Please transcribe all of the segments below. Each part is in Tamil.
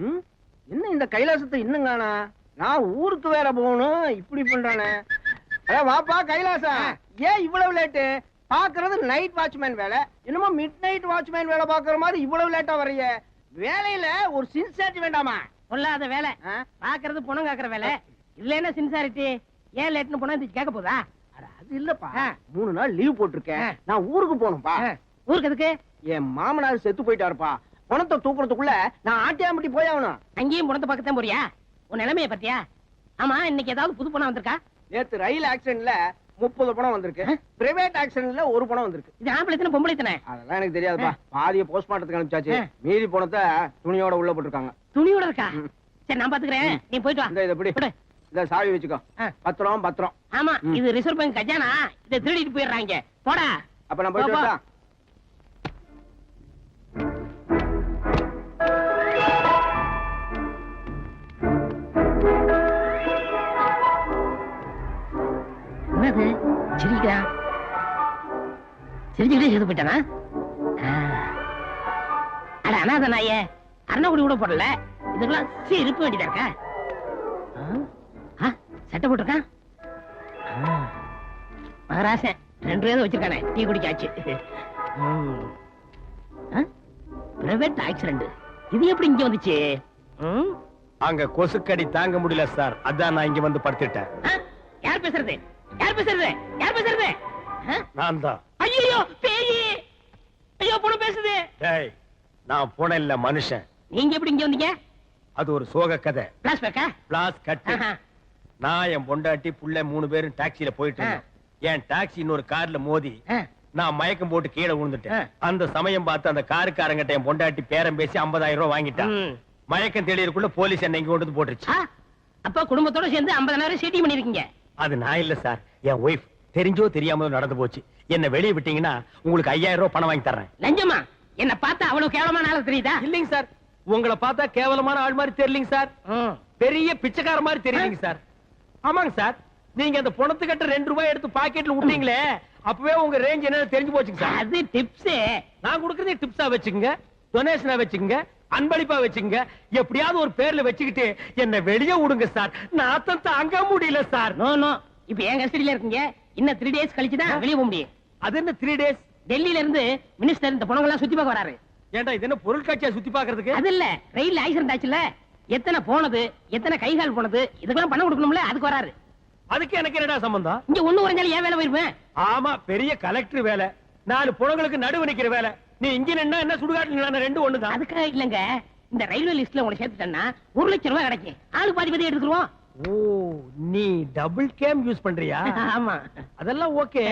இன்னும் இந்த கைலாசத்தை இன்னும் காணா நான் ஊருக்கு வேற போகணும் இப்படி பண்றானே. அட வாப்பா கைலாசம் ஏன் இவ்வளவு லேட்டு பாக்குறது நைட் வாட்ச்மேன் வேலை. என்னமோ மிட் நைட் வாட்ச்மேன் வேலை பாக்குற மாதிரி இவ்வளவு லேட்டா வர்றீங்க. வேலையில ஒரு சின்சியாரிட்டி வேண்டாமா? பொல்லாத வேலை? பாக்குறது பணம் காக்குற வேலை. இதுல என்ன சின்சாரிட்டி ஏன் லேட்னு போனா இது கேட்க போதா? அது இல்லப்பா. மூணு நாள் லீவ் போட்டிருக்கேன். நான் ஊருக்கு போகணும்பா. ஊருக்கு எதுக்கு? என் மாமனார் செத்து போயிட்டாருப்பா. பணத்தை தூக்குறதுக்குள்ள நான் ஆட்டியாம்பட்டி போய் ஆகணும். அங்கேயும் பணத்தை பக்கத்தான் போறியா? உன் நிலைமைய பத்தியா ஆமா இன்னைக்கு ஏதாவது புது பணம் வந்திருக்கா? நேத்து ரயில் ஆக்சிடென்ட்ல முப்பது பணம் வந்திருக்கு. பிரைவேட் ஆக்சிடென்ட்ல ஒரு பணம் வந்திருக்கு. இது ஆம்பளை தானே பொம்பளை தானே அதெல்லாம் எனக்கு தெரியாதுப்பா. பாதிய போஸ்ட்மார்ட்டத்துக்கு அனுப்பிச்சாச்சு. மீதி பணத்தை துணியோட உள்ள போட்டிருக்காங்க. துணியோட இருக்கா. சரி நான் பாத்துக்கிறேன். நீ போயிட்டு வா. இந்த இதை பிடி. கொடு. இத சாவி வச்சுக்கோ. பத்திரம் பத்திரம். ஆமா. இது ரிசர்வ் பேங்க் கஜானா. இதை திருடிட்டு போயிடுறாங்க. போடா. அப்ப நான் போயிட்டு போ, சிரிச்சுக்கிட்டே செத்து போயிட்டானா. அட அனாத நாயே அருணாக்குடி கூட போடல. இதுக்கெல்லாம் சீ இருப்ப வேண்டியதா இருக்கா? சட்டை போட்டிருக்கான். மகராசன் ரெண்டு பேரும் வச்சிருக்கானே டீ குடிக்காச்சு. பிரைவேட் ஆக்சிடென்ட் இது எப்படி இங்க வந்துச்சு? அங்க கொசுக்கடி தாங்க முடியல சார். அதான் நான் இங்க வந்து படுத்துட்டேன்? யார் பேசுறது? யார் பேசுறது? யார் பேசுறது? நான் தான். ஐயோ பேயி. ஐயோ பொண்ணு பேசுது. டேய் நான் இல்ல மனுஷன். நீங்க எப்படி இங்க வந்தீங்க? அது ஒரு சோக கதை. பிளாஷ்பேக்கா பிளாஸ் கட்டு நான் என் பொண்டாட்டி புள்ள மூணு பேரும் டாக்ஸில போயிட்டு இருந்தோம். என் டாக்ஸி இன்னொரு கார்ல மோதி நான் மயக்கம் போட்டு கீழே விழுந்துட்டேன். அந்த சமயம் பார்த்து அந்த காருக்காரங்கிட்ட என் பொண்டாட்டி பேரம் பேசி 50000 ரூபாய் வாங்கிட்டான் மயக்கம் தெளியறதுக்குள்ள போலீஸ் என்ன இங்க கொண்டு வந்து போட்டுருச்சு. அப்ப குடும்பத்தோட சேர்ந்து 50000 சீட்டி பண்ணிருக்கீங்க. அது நான் இல்ல சார். என் ஒய்ஃப் தெரிஞ்சோ தெரியாமலோ நடந்து போச்சு. என்ன வெளியே விட்டீங்கன்னா உங்களுக்கு 5000 ரூபாய் பணம் வாங்கி தர்றேன். லஞ்சமா என்ன பார்த்தா அவ்வளவு கேவலமான ஆளு தெரியுதா? இல்லைங்க சார். உங்களை பார்த்தா கேவலமான ஆள் மாதிரி தெரியலீங்க சார். பெரிய பிச்சைக்கார மாதிரி தெரியுதுங்க சார். ஆமாங்க சார். நீங்க அந்த பணத்துக்கிட்ட ரெண்டு ரூபாய் எடுத்து பாக்கெட்ல விட்டீங்களே அப்பவே உங்க ரேஞ்ச் என்னன்னு தெரிஞ்சு போச்சுங்க சார். அது டிப்ஸ் நான் கொடுக்கறதே டிப்ஸா வச்சுக்கோங்க டொனேஷனா வச்சுக்கோங்க அன்பளிப்பா வச்சுக்கோங்க. எப்படியாவது ஒரு பேர்ல வச்சுக்கிட்டு என்ன வெளியே விடுங்க சார். நாத்தம் தாங்க முடியல சார். நோ நோ இப்ப என் கஸ்டடியில இருக்கீங்க? இன்னும் த்ரீ டேஸ் கழிச்சு தான் வெளியே போக முடியும். அது என்ன த்ரீ டேஸ் டெல்லியில இருந்து மினிஸ்டர் இந்த பணங்கள்லாம் சுத்தி பார்க்க வராரு. ஏன்டா இது என்ன பொருட்காட்சியா சுத்தி பாக்குறதுக்கு அது இல்ல ரயில் ஆக்சிடென்ட் ஆச்சுல எத்தனை போனது எத்தனை கை கால் போனது இதுக்கெல்லாம் பணம் கொடுக்கணும்ல அதுக்கு வராரு. அதுக்கு எனக்கு என்னடா சம்பந்தம்? இங்க ஒண்ணு குறைஞ்சாலும் ஏன் வேலை போயிருப்பேன்? ஆமா பெரிய கலெக்டர் வேலை. நாலு புலங்களுக்கு நடுவு நிக்கிற வேலை. நீ இங்க நின்னா என்ன சுடுகாட்டு ரெண்டு ஒண்ணுதான். அதுக்காக இல்லங்க இந்த ரயில்வே லிஸ்ட்ல உங்களை சேர்த்துட்டேன்னா ஒரு லட்சம் ரூபாய் கிடைக்கும். ஆளு பாதி பாதி எடுத்துருவோம் ஓ நீ டபுள் கேம் யூஸ் பண்றியா? ஆமா. அதெல்லாம் ஓகே.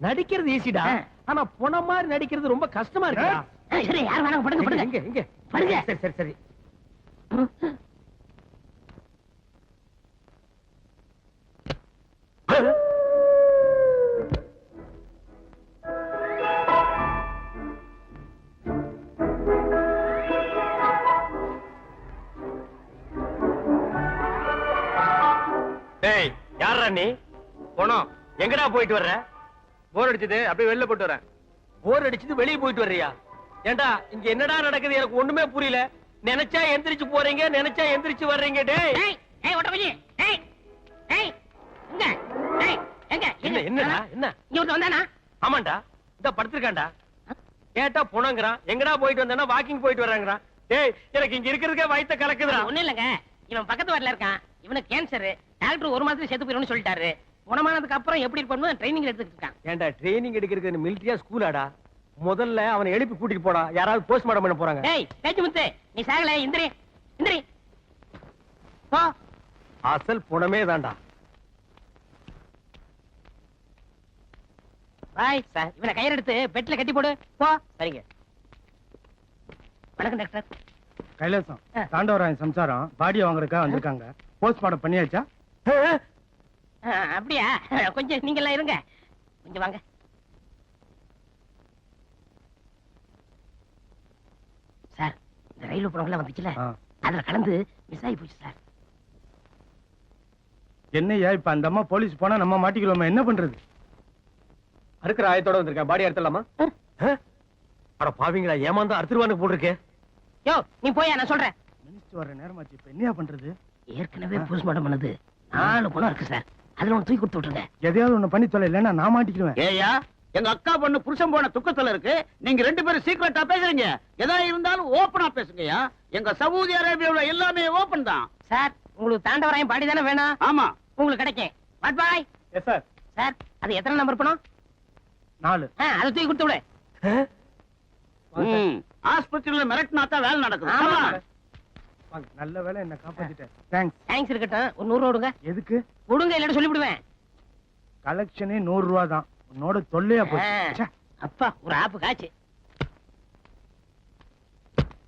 நடிக்கிறது ஈஸிடா. ஆனா புன மாதிரி நடிக்கிறது ரொம்ப கஷ்டமா இருக்குடா. ஆ, சரி யார் வேணாங்க படுங்க படுங்க. எங்க படுங்க. சரி சரி சரி. டேய் யாரா நீ? போனோம். எங்கடா போயிட்டு வர்ற? போர் அடிச்சது அப்படியே வெளில போட்டு வரேன். போர் அடிச்சது வெளிய போயிட்டு வர்றியா? ஏண்டா இங்க என்னடா நடக்குது? எனக்கு ஒண்ணுமே புரியல. நினைச்சா எந்திரிச்சு போறீங்க நினைச்சா எந்திரிச்சு வர்றீங்க டேய். ஏய் ஏய் ஓட்ட போய் ஏய் ஏய் எங்க? ஏய் எங்க? என்ன என்னடா என்ன? இங்க ஒருத்தன் வந்தானா? ஆமாண்டா இந்த படுத்திருக்காண்டா கேட்டா புணங்குறான் எங்கடா போயிட்டு வந்தானா வாக்கிங் போயிட்டு டேய் எனக்கு இங்க இருக்கிறதுக்கே வயித்த கலக்குதுடா. ஒண்ணு இல்லங்க. இவன் பக்கத்து வார்டுல இருக்கான். இவனுக்கு கேன்சர் டாக்டர் ஒரு மாசத்துல செத்து போயிடும்னு சொல்லிட்டாரு. குணமானதுக்கு அப்புறம் எப்படி இருப்பணும் ட்ரைனிங் எடுத்துட்டு இருக்கான் ஏன்டா ட்ரைனிங் எடுக்கிறது மிலிட்டரியா ஸ்கூலாடா முதல்ல அவனை எழுப்பி கூட்டிட்டு போடா. யாராவது போஸ்ட்மார்ட்டம் பண்ண போறாங்க. டேய் பேச்சு முத்து. நீ சாகல இந்திரி. இந்திரி. போ. அசல் புணமே தான்டா. பாய் சார். இவனை கயிறு எடுத்து பெட்ல கட்டி போடு. போ. சரிங்க. வணக்கம் டாக்டர். கைலாசம். தாண்டவராயன் சம்சாரம் பாடி வாங்குறதுக்காக வந்திருக்காங்க. போஸ்ட்மார்ட்டம் பண்ணியாச்சா? அப்படியா? கொஞ்சம் நீங்க எல்லாம் இருங்க. கொஞ்சம் வாங்க. சார் இந்த ரயில் பணம் வந்துச்சுல. அதுல கலந்து மிஸ் ஆகி போச்சு சார். என்னய்யா இப்ப அந்த அம்மா போலீஸ் போனா நம்ம மாட்டிக்கலாமா என்ன பண்றது? அறுக்கிற ஆயத்தோட வந்திருக்கேன். பாடி அறுத்தலாமா அட பாவிங்களா ஏமாந்தா அறுத்துருவானுக்கு போட்டிருக்கே. யோ நீ போயா நான் சொல்றேன். எடுத்து வர நேரமாச்சு இப்ப என்னையா பண்றது? ஏற்கனவே போஸ்ட்மார்ட்டம் பண்ணது. நாலு பணம் இருக்கு சார். அதுல ஒன்று தூக்கி கொடுத்து விட்டுருங்க. எதையாவது ஒண்ணு பண்ணி தொலை இல்லைன்னா நான் மாட்டிக்கிடுவேன். ஏயா எங்க அக்கா பொண்ணு புருஷன் போன துக்கத்துல இருக்கு. நீங்க ரெண்டு பேரும் சீக்கிரட்டா பேசுறீங்க. எதா இருந்தாலும் ஓபனா பேசுங்கயா எங்க சவுதி அரேபியாவுல எல்லாமே ஓபன் தான். சார் உங்களுக்கு தாண்டவராயம் பாடி தானே வேணும்? ஆமா. உங்களுக்கு கிடைக்கும். வாட் பாய் எஸ் சார் சார் அது எத்தனை நம்பர் பணம் நாலு. ஆ, அதை தூக்கி கொடுத்து விடு. ஆஸ்பத்திரியில மிரட்டினா தான் வேலை நடக்குது. ஆமா. வாங்க நல்ல வேளை என்ன காப்பாத்திட்டேன். தேங்க்ஸ் தேங்க்ஸ் இருக்கட்டும். ஒரு நூறு ரூபா எதுக்கு? இல்லாட்டி சொல்லி விடுவேன் கலெக்ஷனே நூறு ரூபா தான். உன்னோட தொல்லையா போச்சு. அப்பா ஒரு ஆப்பு காச்சு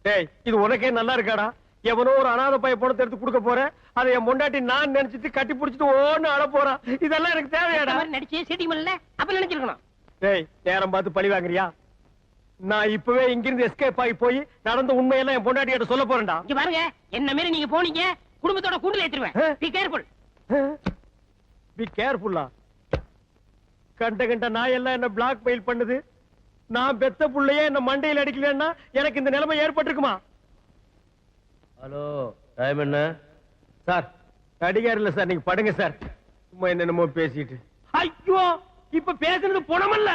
டேய் இது உனக்கே நல்லா இருக்காடா? எவனோ ஒரு அனாதை பைய பணத்தை எடுத்து கொடுக்க போறேன் அதை என் பொண்டாட்டி நான் நினைச்சிட்டு கட்டி பிடிச்சிட்டு ஓன்னு அழ போறான் இதெல்லாம் எனக்கு தேவையாடா? நடிச்சு சீட்டிங் பண்ணல அப்ப நினைச்சிருக்கணும். டேய் நேரம் பார்த்து பழி வாங்குறியா? நான் இப்பவே இங்கிருந்து எஸ்கேப் ஆகி போய் நடந்த உண்மையெல்லாம் என் பொண்டாட்டி கிட்ட சொல்ல போறேன்டா. இங்க பாருங்க என்ன மாரி நீங்க போனீங்க குடும்பத்தோட கூண்டுல ஏத்துருவேன். பி கேர்ஃபுல் பி கேர்ஃபுல்லா கண்ட கண்ட நாய் எல்லாம் என்ன பிளாக் மெயில் பண்ணுது? நான் பெத்த புள்ளையே என்ன மண்டையில் அடிக்கலன்னா எனக்கு இந்த நிலைமை ஏற்பட்டிருக்குமா? ஹலோ டைம் என்ன? சார். அடிகார் இல்ல சார் நீங்க படுங்க சார். சும்மா என்னென்னமோ பேசிட்டு. ஐயோ இப்ப பேசுனது புணமல்ல.